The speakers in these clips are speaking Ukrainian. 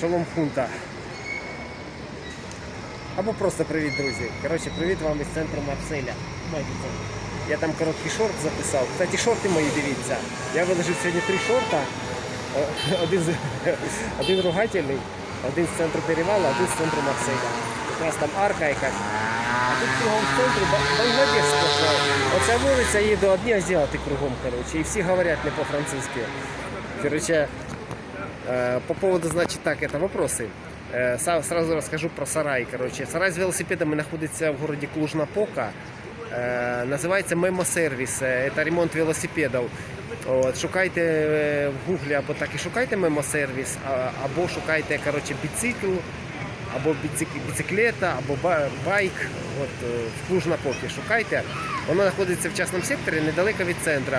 Шалом хунта. Або просто привіт, друзі. Коротше, привіт вам із центру Марселя. Я там короткий шорт записав. Кстати, шорти мої дивіться. Я виложив сьогодні три шорта. Один, один ругательний, один з центру перевала, один з центру Марселя. Якраз там арка якась. А тут кругом в центрі Ба- Бангладеш сплошной. Оця вулиця їде одні азіати кругом, коротше, і всі говорять не по-французьки. Короче, По поводу, значит, так, это вопросы. Э, са- Сразу расскажу про сарай. Короче, сарай з велосипедами знаходиться в городі Клуж-Напока. Е, Називається Мемо Сервіс. Е, Це ремонт велосипедів. От, шукайте е, в гуглі або так і шукайте Мемо Сервіс, а- або шукайте короче, біцикл, або біцик- біциклета, або ба- байк. От, е, в Клуж-Напокі шукайте. Воно знаходиться в частному секторі, недалеко від центру.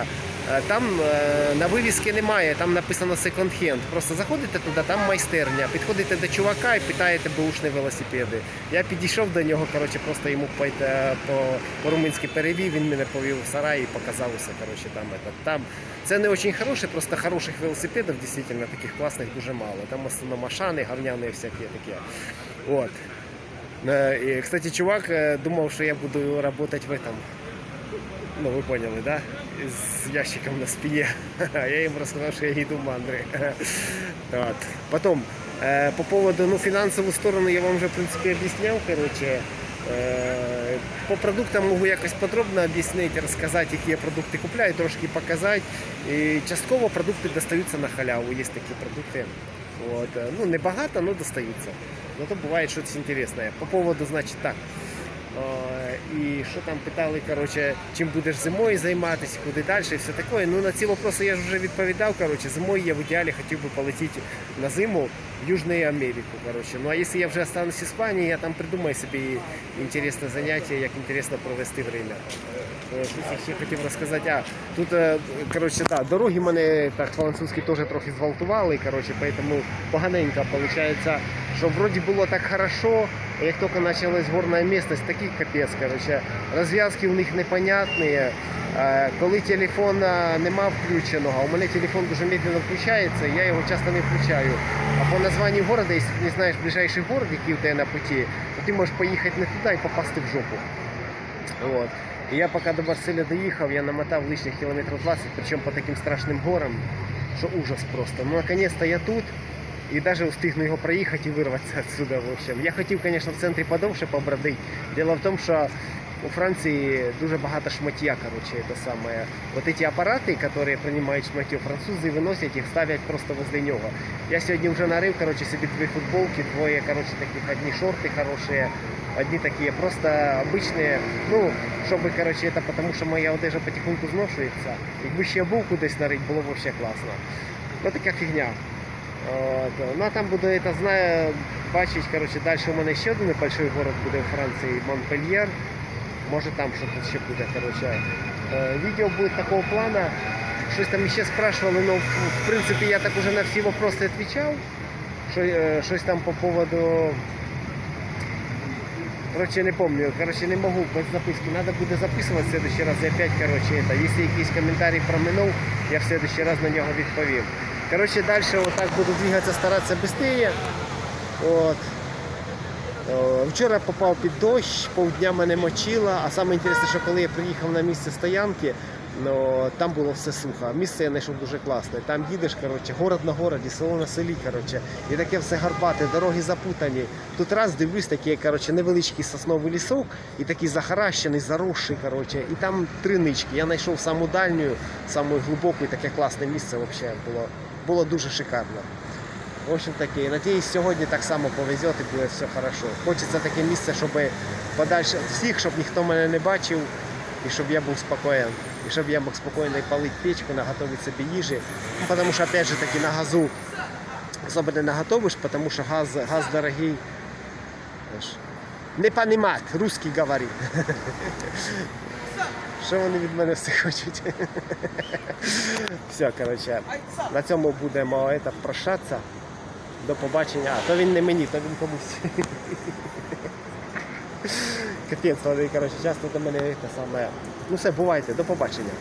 Е, Там е, на вивіски немає, там написано секонд-хенд. Просто заходите туди, там майстерня. Підходите до чувака і питаєте бушні велосипеди. Я підійшов до нього, коротше, просто йому е, по, по-румунськи перевів, він мене повів в сарай і показав усе. Коротше, там, там. Це не дуже хороше, просто хороших велосипедів, дійсно, таких класних дуже мало. Там в основному машани, говняні всякі такі. От. Кстати, чувак думав, що я буду працювати в этом. Ну, вы поняли, да? С ящиком на спине. Я им рассказал, что я иду в мандры. Вот. Потом, э, по поводу ну, финансовую сторону я вам уже, в принципе, объяснял, короче. Э, По продуктам можу якось подробно об'яснити, розказати, які я продукти купляю, трошки показати. І частково продукти достаються на халяву. Є такі продукти. От. е, Ну, небагато, але достаються. Зато буває щось інтересне. По поводу, значить, так. І що там питали, коротше, чим будеш зимою займатися, куди далі і все таке. Ну на ці питання я ж вже відповідав. Коротше, зимою я в ідеалі хотів би полетіти на зиму в Южну Америку. Коротше. Ну а якщо я вже останусь в Іспанії, я там придумаю собі інтересне заняття, як інтересно провести время. Щось я ще хотів розказати. А, тут, е, коротше, да, дороги мене так французькі теж трохи зґвалтували, коротше, поэтому поганенько виходить, що вроді було так хорошо, а як тільки почалась горна місцевість, такий капець, коротше, розв'язки у них непонятні. Е, Коли телефон е, нема включеного, у мене телефон дуже медленно включається, я його часто не включаю. А по названню города, якщо ти не знаєш ближайший город, який у тебе на путі, то ти можеш поїхати не туди і попасти в жопу. Вот. І я поки до Марселя доїхав, я намотав лишніх кілометрів 20, причому по таким страшним горам, що ужас просто. Ну, наконец-то я тут І навіть встигну його проїхати і вирватися відсюди. В общем. Я хотів, звісно, в центрі подовше побродити. Діло в тому, що у Франції дуже багато шмаття, короче, это самое. Вот эти апараты, которые принимают шмаття, французи виносять їх, ставлять просто возле нього. Я сьогодні вже нарив, короче, собі дві футболки, двоє, короче, таких, одні шорти хороші, одни такие просто обычные, ну, чтобы, короче, это потому что моя одежа потихоньку зношується. Якби ще був кудись нарить, було б вообще класно. Ну така фігня. От. Ну а там буду это знаю, бачить, короче, далі у мене ще один небольшой город буде в Франції, Монпельєр. Може там щось ще буде, короче. Е, Відео буде такого плана. Щось там ще спрашивали, но в, в принципі я так уже на всі вопросы отвечал. Що, е, щось там по поводу Короче, не помню. Короче, не могу без записки. Надо буде записувати в следующий раз. Я опять, короче, это. Если якийсь коментарій проминув, я в следующий раз на нього відповім. Короче, дальше вот так буду двигаться, стараться быстрее. От. О, Вчора попав під дощ, півдня мене мочило, а саме інтересне, що коли я приїхав на місце стоянки, ну, там було все сухо. Місце я знайшов дуже класне. Там їдеш, коротше, город на городі, село на селі, коротше, і таке все гарбате, дороги запутані. Тут раз дивлюсь, такий коротше, невеличкий сосновий лісок і такий захаращений, заросший, коротше, і там три нички. Я знайшов саму дальню, саму глибоку і таке класне місце взагалі було. Було дуже шикарно. В общем таки, надіюсь, сьогодні так само повезет і буде все хорошо. Хочеться таке місце, щоб подальше всіх, щоб ніхто мене не бачив, і щоб я був спокоєн. І щоб я мог спокійно палити печку, наготовити собі їжі. Ну, тому що, опять же таки, на газу особо не наготовиш, тому що газ, газ дорогий. Не понімать, русский говорить. Що вони від мене все хочуть? Все, коротше, на цьому будемо это, прощатися. До побачення. А, то він не мені, то він комусь. Капець, вони, коротше, часто до мене те саме. Ну все, бувайте, до побачення.